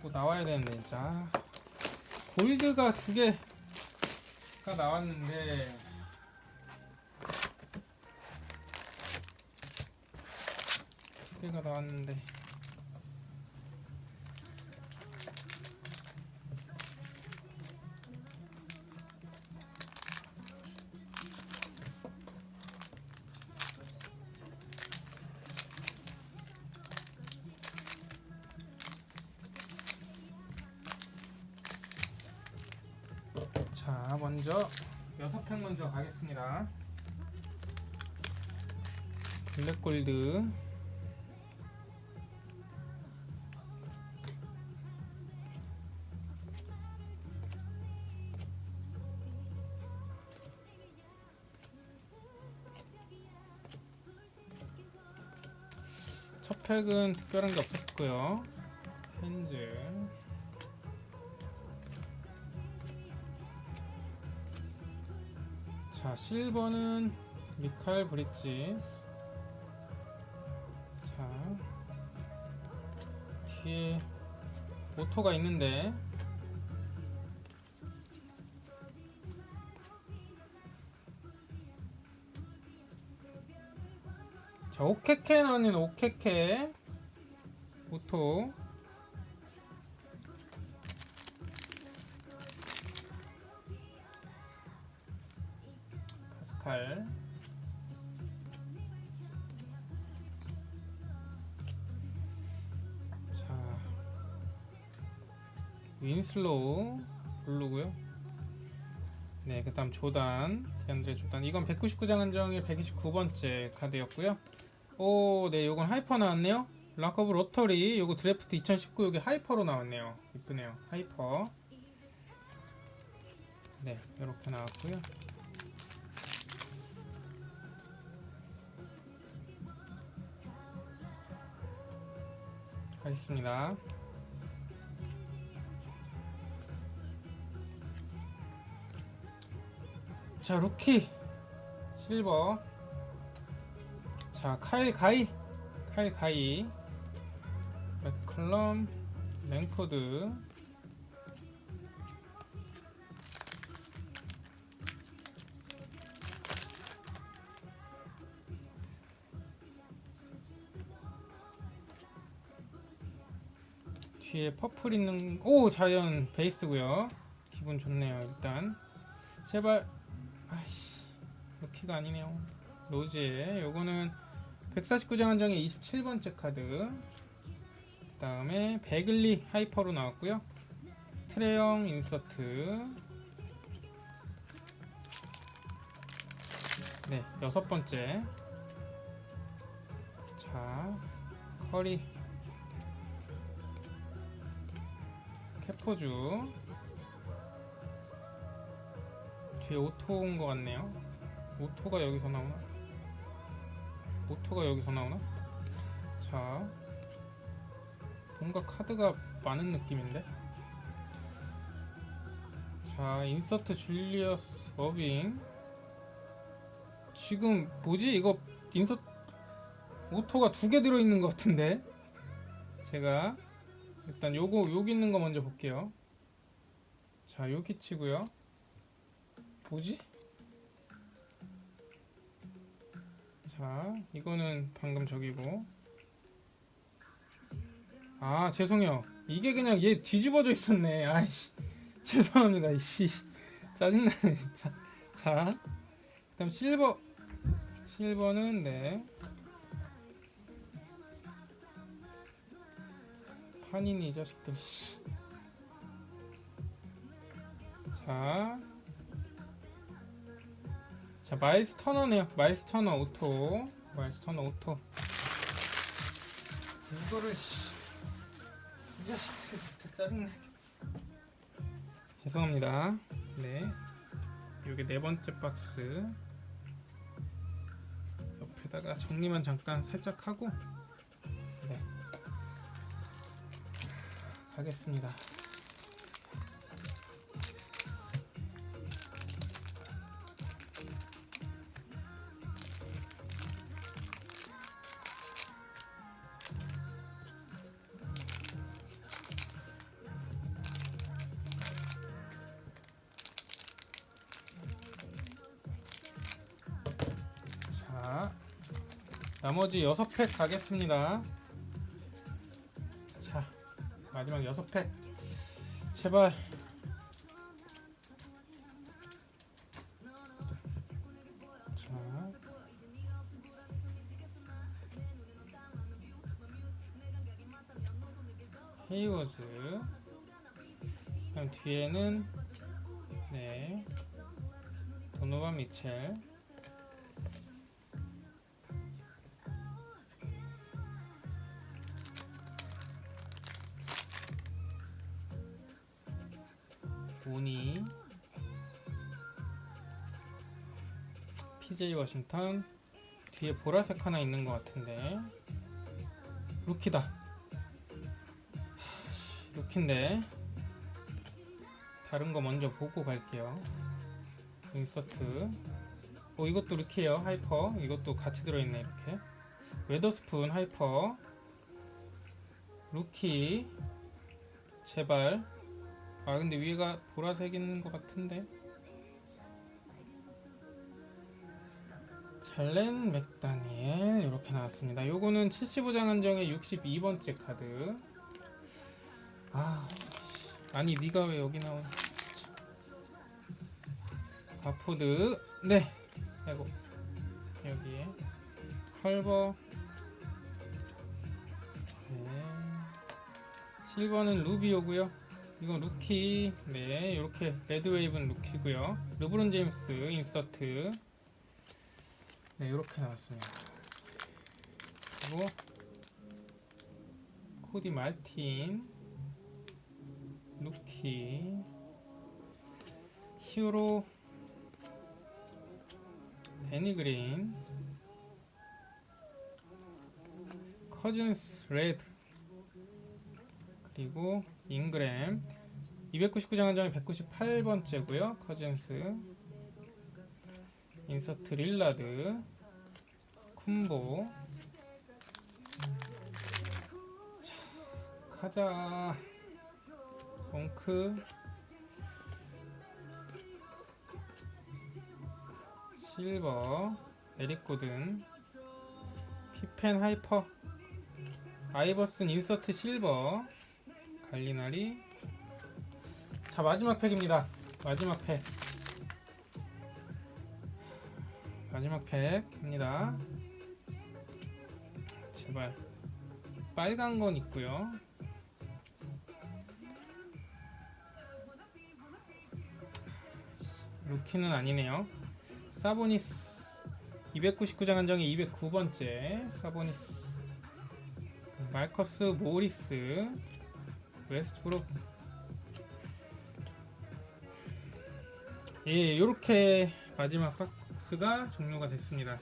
자꾸 나와야 되는데 진짜. 골드가 두 개가 나왔는데. 두 개가 나왔는데 자 먼저 여섯 팩 먼저 가겠습니다. 블랙골드. 첫 팩은 특별한 게 없었고요 자 실버는 미칼 브릿지. 자 뒤에 오토가 있는데. 자 오케케 나는 오케케 오토 파스칼 자 윈슬로우 블루고요. 네 그 다음 조단 디안드레 조단. 이건 199장 한정일 129번째 카드였고요. 오 네 요건 하이퍼 나왔네요. 락커브 로터리 요거 드래프트 2019 여기 하이퍼로 나왔네요. 이쁘네요. 하이퍼. 네 이렇게 나왔고요 하겠습니다. 자, 루키 실버. 자, 카일 가이. 카일 가이. 맥컬럼 랭포드. 뒤에 퍼플 있는 오 자이언 베이스고요. 기분 좋네요 일단. 제발 아이씨 루키가 아니네요. 로즈에. 요거는 149장 한정의 27번째 카드. 그 다음에 베글리 하이퍼로 나왔고요. 트레형 인서트. 네 여섯 번째. 자 커리 포주. 뒤에 오토 온것 같네요. 오토가 여기서 나오나? 오토가 여기서 나오나? 자 뭔가 카드가 많은 느낌인데? 자 인서트 줄리어스 어빙. 지금 뭐지? 이거 인서트 오토가 두 개 들어있는 것 같은데? 제가 일단 요거 여기 있는 거 먼저 볼게요. 자 여기 치고요. 뭐지? 자 이거는 방금 저기고. 아 죄송해요. 이게 그냥 얘 뒤집어져 있었네. 아이씨 죄송합니다. 이씨 짜증나네 진짜. 자 그다음 실버 실버는 네. 판이니 이 자식들 씨. 자. 자, 마일스 터너네요. 마일스 터너 오토. 마일스 터너 오토. 이거를 씨. 이 자식들 진짜 짜증나. 죄송합니다. 네. 요게 네 번째 박스. 옆에다가 정리만 잠깐 살짝 하고 하겠습니다. 자, 나머지 6팩 가겠습니다. 마지막 6팩. 제발. 자. 헤이워즈. 그럼 뒤에는 네. 도노반 미첼. 보니 PJ 워싱턴 뒤에 보라색 하나 있는 것 같은데. 루키다. 루키인데. 다른 거 먼저 보고 갈게요. 인서트. 오 이것도 루키에요. 하이퍼. 이것도 같이 들어있네 이렇게. 웨더스푼 하이퍼. 루키. 제발 아 근데 위가 보라색인 것 같은데? 잘렌 맥다니엘 이렇게 나왔습니다. 요거는 75장 한정의 62번째 카드. 아 씨. 아니 네가 왜 여기 나오냐 바포드. 네 아이고 여기에. 컬버. 네. 실버는 루비오고요 이건 루키 네 이렇게 레드웨이브는 루키고요. 르브론 제임스 인서트. 네 이렇게 나왔습니다. 그리고 코디 말틴 루키 히어로 데니 그린 커즌스 레드 그리고 잉그램. 299장 한정이 198번째고요. 커즌스. 인서트 릴라드. 쿤보. 자, 가자. 덩크. 실버. 에릭고든. 피펜 하이퍼. 아이버슨 인서트 실버 갈리나리. 자 마지막 팩입니다. 마지막 팩. 마지막 팩입니다. 제발. 빨간 건 있고요. 루키는 아니네요. 사보니스. 299장 한정이 209번째 사보니스. 마이커스 모리스 웨스트브룩 예, 이렇게 마지막 박스가 종료가 됐습니다.